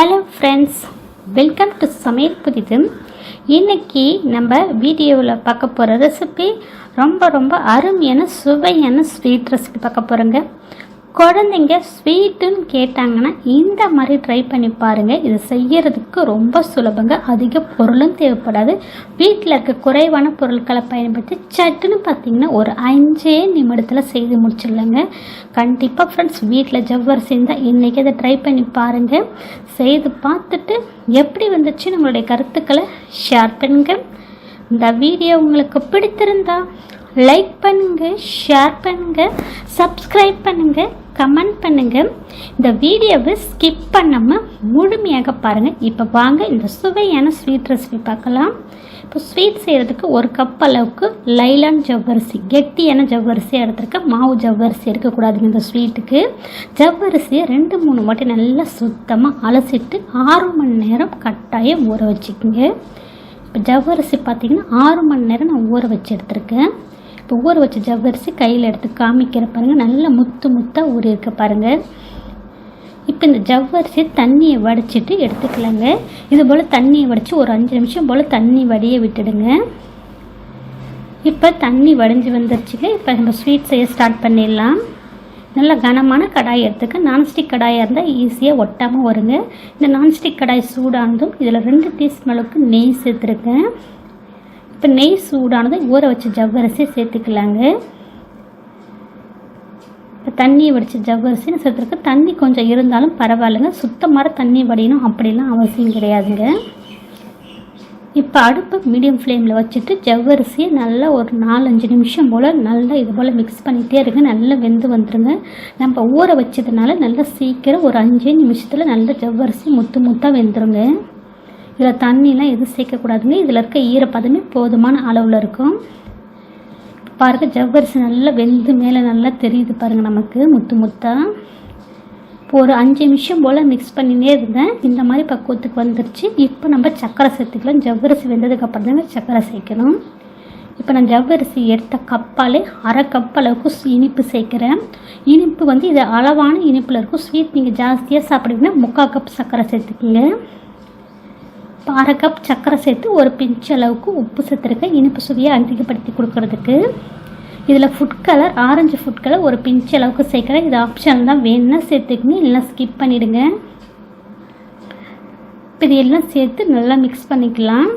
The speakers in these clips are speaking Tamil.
ஹலோ ஃப்ரெண்ட்ஸ் வெல்கம் டு சமையல் புதிது இன்னைக்கு நம்ம வீடியோவில் பார்க்க போகிற ரெசிபி ரொம்ப ரொம்ப அருமையான சுவையான ஸ்வீட் ரெசிபி பார்க்க போகிறோங்க குழந்தைங்க ஸ்வீட்டுன்னு கேட்டாங்கன்னா இந்த மாதிரி ட்ரை பண்ணி பாருங்கள் இது செய்யறதுக்கு ரொம்ப சுலபங்க. அதிக பொருளும் தேவைப்படாது. வீட்டில் இருக்க குறைவான பொருட்களை பயன்படுத்தி சட்டுன்னு பார்த்தீங்கன்னா ஒரு அஞ்சே நிமிடத்தில் செய்து முடிச்சிடலாங்க. கண்டிப்பாக ஃப்ரெண்ட்ஸ் வீட்டில் ஜவ்வரிசி இருந்தால் இன்றைக்கி அதை ட்ரை பண்ணி பாருங்கள் செய்து பார்த்துட்டு எப்படி வந்துச்சு நம்மளுடைய கருத்துக்களை ஷேர் பண்ணுங்க. இந்த வீடியோ உங்களுக்கு பிடித்திருந்தா லைக் பண்ணுங்க ஷேர் பண்ணுங்க சப்ஸ்கிரைப் பண்ணுங்க. கமெண்ட் பண்ணுங்க. இந்த வீடியோவை ஸ்கிப் பண்ணாமல் முழுமையாக பாருங்கள் இப்போ வாங்க இந்த சுவையான ஸ்வீட் ரெசிபி பார்க்கலாம். இப்போ ஸ்வீட் செய்கிறதுக்கு ஒரு கப் அளவுக்கு லைலான் ஜவ்வரிசி கெட்டியான ஜவ்வரிசியாக எடுத்துருக்கேன் மாவு ஜவ்வரிசி இருக்கக்கூடாதுங்க இந்த ஸ்வீட்டுக்கு ஜவ்வரிசியை ரெண்டு மூணு வாட்டி நல்லா சுத்தமாக அலசிட்டு ஆறு மணி நேரம் கட்டாயம் ஊற வச்சுக்கோங்க. இப்போ ஜவ்வரிசி பார்த்தீங்கன்னா ஆறு மணி நேரம் நான் ஊற வச்சு எடுத்திருக்கேன். இப்போ ஊற வச்ச ஜவ்வரிசி கையில் எடுத்து காமிக்கிற பாருங்கள் நல்லா முத்து முத்தாக ஊறி இருக்க பாருங்கள் இப்போ இந்த ஜவ்வரிசி தண்ணியை வடிச்சிட்டு எடுத்துக்கலாங்க. இது போல் தண்ணியை வடித்து ஒரு அஞ்சு நிமிஷம் போல் தண்ணி வடிய விட்டுடுங்க. இப்போ தண்ணி வடிஞ்சு வந்துருச்சுங்க. இப்போ நம்ம ஸ்வீட் செய்ய ஸ்டார்ட் பண்ணிடலாம். நல்ல கனமான கடாய் எடுத்துக்க. நான்ஸ்டிக் கடாயாக இருந்தால் ஈஸியாக ஒட்டாமல் வருங்க. இந்த நான்ஸ்டிக் கடாய் சூடானதும் இதில் ரெண்டு டீஸ்பூன் அளவுக்கு நெய் சேர்த்துருக்கேன் இப்போ நெய் சூடானது ஊற வச்ச ஜவ்வரிசி சேர்த்துக்கலாங்க. இப்போ தண்ணியை வடித்த ஜவ்வரிசின்னு சேர்த்துருக்கு தண்ணி கொஞ்சம் இருந்தாலும் பரவாயில்லைங்க. சுத்தமாக தண்ணி வடியணும் அப்படிலாம் அவசியம் கிடையாதுங்க. இப்போ அடுப்பை மீடியம் ஃப்ளேமில் வச்சுட்டு ஜவ்வரிசியை நல்லா ஒரு நாலஞ்சு நிமிஷம் போல் நல்லா இது போல் மிக்ஸ் பண்ணிகிட்டே இருங்க. நல்லா வெந்து வந்துடுங்க நம்ம ஊற வச்சதுனால நல்லா சீக்கிரம் ஒரு அஞ்சே நிமிஷத்தில் நல்லா ஜவ்வரிசி முத்து முத்தாக வெந்துருங்க. இதில் தண்ணிலாம் எதுவும் சேர்க்கக்கூடாதுங்க. இதில் இருக்க ஈரப்பதமே போதுமான அளவில் இருக்கும். பாருங்கள் ஜவ்வரிசி நல்லா வெந்து மேலே நல்லா தெரியுது பாருங்கள் நமக்கு முத்து முத்தாக இப்போ ஒரு அஞ்சு நிமிஷம் போல் மிக்ஸ் பண்ணினே இருந்தேன். இந்த மாதிரி பக்குவத்துக்கு வந்துருச்சு. இப்போ நம்ம சர்க்கரை சேர்த்துக்கலாம். ஜவ்வரிசி வெந்ததுக்கப்புறம் தாங்க சர்க்கரை சேர்க்கணும். இப்போ நான் ஜவ்வரிசி எடுத்த கப்பாலே அரை கப் அளவுக்கு இனிப்பு சேர்க்குறேன். இனிப்பு வந்து இது அளவான இனிப்பில் இருக்கும். ஸ்வீட் நீங்கள் ஜாஸ்தியாக சாப்பிடுவீங்கன்னா முக்கால் கப் சர்க்கரை சேர்த்துக்குங்க. இப்போ அரை கப் சர்க்கரை சேர்த்து ஒரு பிஞ்ச் அளவுக்கு உப்பு சேர்த்துருக்கேன் இனிப்பு சுவையை அதிகப்படுத்தி கொடுக்கறதுக்கு. இதில் food colour orange food colour ஒரு பிஞ்ச் அளவுக்கு சேர்க்குறேன். இது ஆப்ஷன் தான். வேணும்னா சேர்த்துக்கங்க இல்லைனா ஸ்கிப் பண்ணிவிடுங்க இப்போ இது எல்லாம் சேர்த்து நல்லா மிக்ஸ் பண்ணிக்கலாம்.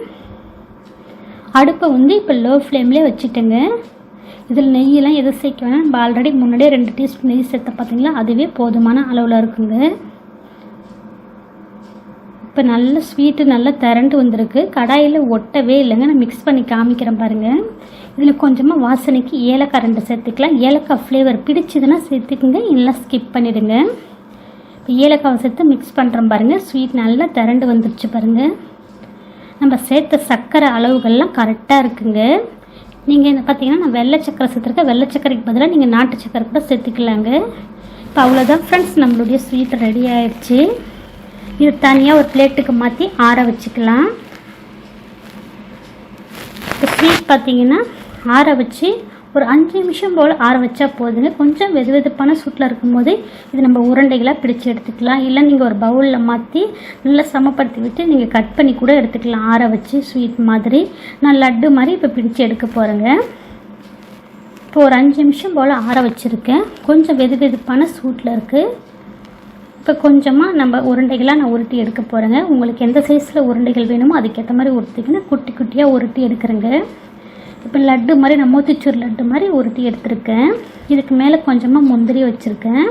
அடுப்பை வந்து இப்போ லோ ஃப்ளேம்லேயே வச்சுட்டேங்க. இதில் நெய்யெல்லாம் எதுவும் சேர்க்க வேணாம். நம்ம ஆல்ரெடி முன்னாடியே ரெண்டு டீஸ்பூன் நெய் சேர்த்த பார்த்தீங்களா அதுவே போதுமான அளவில் இருக்குங்க. இப்போ நல்ல ஸ்வீட்டு நல்லா திரண்டு வந்திருக்கு. கடாயில் ஒட்டவே இல்லைங்க. நான் மிக்ஸ் பண்ணி காமிக்கிறேன் பாருங்கள் இதில் கொஞ்சமாக வாசனைக்கு ஏலக்காய் ரெண்டு சேர்த்துக்கலாம். ஏலக்காய் ஃப்ளேவர் பிடிச்சதுன்னா சேர்த்துக்குங்க. இல்லை ஸ்கிப் பண்ணிவிடுங்க இப்போ ஏலக்காவை சேர்த்து மிக்ஸ் பண்ணுறோம் பாருங்கள் ஸ்வீட் நல்லா திரண்டு வந்துருச்சு பாருங்கள் நம்ம சேர்த்த சர்க்கரை அளவுகள்லாம் கரெக்டாக இருக்குங்க. நீங்கள் பார்த்தீங்கன்னா நான் வெள்ளை சக்கரை சேர்த்துருக்கேன். வெள்ளை சக்கரைக்கு பதிலாக நீங்கள் நாட்டு சக்கரை கூட சேர்த்துக்கலாங்க. இப்போ அவ்வளோதான் ஃப்ரெண்ட்ஸ் நம்மளுடைய ஸ்வீட் ரெடி ஆயிடுச்சு. இது தனியாக ஒரு பிளேட்டுக்கு மாற்றி ஆற வச்சுக்கலாம். இப்போ ஸ்வீட் பார்த்தீங்கன்னா ஆற வச்சு ஒரு அஞ்சு நிமிஷம் போல் ஆற வச்சா போதுங்க. கொஞ்சம் வெது வெதுப்பான சூட்டில் இருக்கும்போது இது நம்ம உருண்டைகளாக பிடிச்சி எடுத்துக்கலாம். இல்லை நீங்கள் ஒரு பவுலில் மாற்றி நல்லா சமப்படுத்தி விட்டு நீங்கள் கட் பண்ணி கூட எடுத்துக்கலாம். ஆற வச்சு ஸ்வீட் மாதிரி. நான் லட்டு மாதிரி இப்போ பிடிச்சி எடுக்க போகிறேங்க இப்போ ஒரு அஞ்சு நிமிஷம் போல் ஆற வச்சுருக்கேன். கொஞ்சம் வெது வெதுப்பான சூட்டில் இருக்குது இப்போ கொஞ்சமாக நம்ம உருண்டைகளாக நான் உருட்டி எடுக்க போகிறேங்க உங்களுக்கு எந்த சைஸில் உருண்டைகள் வேணுமோ அதுக்கேற்ற மாதிரி உருட்டிங்கன்னா குட்டி குட்டியாக உருட்டி எடுக்கிறேங்க. இப்போ லட்டு மாதிரி நான் மோத்திச்சூர் லட்டு மாதிரி உருட்டி எடுத்திருக்கேன். இதுக்கு மேலே கொஞ்சமாக முந்திரி வச்சுருக்கேன்.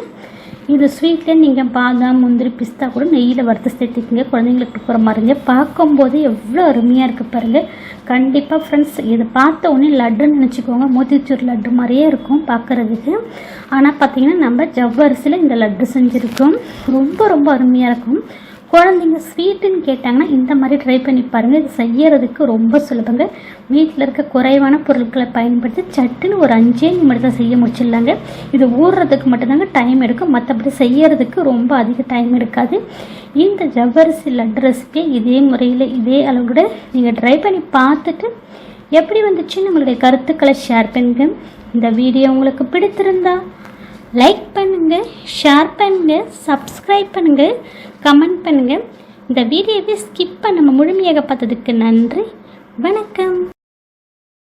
இது ஸ்வீட்லேயே நீங்கள் பாதாம் முந்திரி பிஸ்தா கூட நெய்யில் வறுத்து சேர்த்துக்கிங்க. குழந்தைங்களுக்கு கொடுக்குற மாதிரிங்க. பார்க்கும்போது எவ்வளோ அருமையாக இருக்குது பாருங்கள் கண்டிப்பாக ஃப்ரெண்ட்ஸ் இதை பார்த்த உடனே லட்டுன்னு நினச்சிக்கோங்க. மோத்திச்சூர் லட்டு மாதிரியே இருக்கும் பார்க்குறதுக்கு. ஆனால் பார்த்திங்கன்னா நம்ம ஜவ்வரிசியில் இந்த லட்டு செஞ்சுருக்கோம். ரொம்ப ரொம்ப அருமையாக இருக்கும். குழந்தைங்க ஸ்வீட்டுன்னு கேட்டாங்கன்னா இந்த மாதிரி ட்ரை பண்ணி பாருங்கள் இது செய்யறதுக்கு ரொம்ப சுலபங்க. வீட்டில் இருக்க குறைவான பொருட்களை பயன்படுத்தி சட்டுன்னு ஒரு அஞ்சே நிமிடத்தை செய்ய முடிச்சிடலாங்க. இது ஊறுறதுக்கு மட்டும்தாங்க டைம் எடுக்கும். மற்றபடி செய்யறதுக்கு ரொம்ப அதிக டைம் எடுக்காது. இந்த ஜவ்வரிசி லட்டு ரெசிபியை இதே முறையில் இதே அளவோட நீங்கள் ட்ரை பண்ணி பார்த்துட்டு எப்படி வந்துச்சுன்னு உங்களுடைய கருத்துக்களை ஷேர் பண்ணுங்க. இந்த வீடியோ உங்களுக்கு பிடித்திருந்தா லைக் பண்ணுங்கள் ஷேர் பண்ணுங்கள் சப்ஸ்கிரைப் பண்ணுங்கள் கமெண்ட் பண்ணுங்கள் இந்த வீடியோவை ஸ்கிப் பண்ணாமல் முழுமையாக பார்த்ததுக்கு நன்றி. வணக்கம்.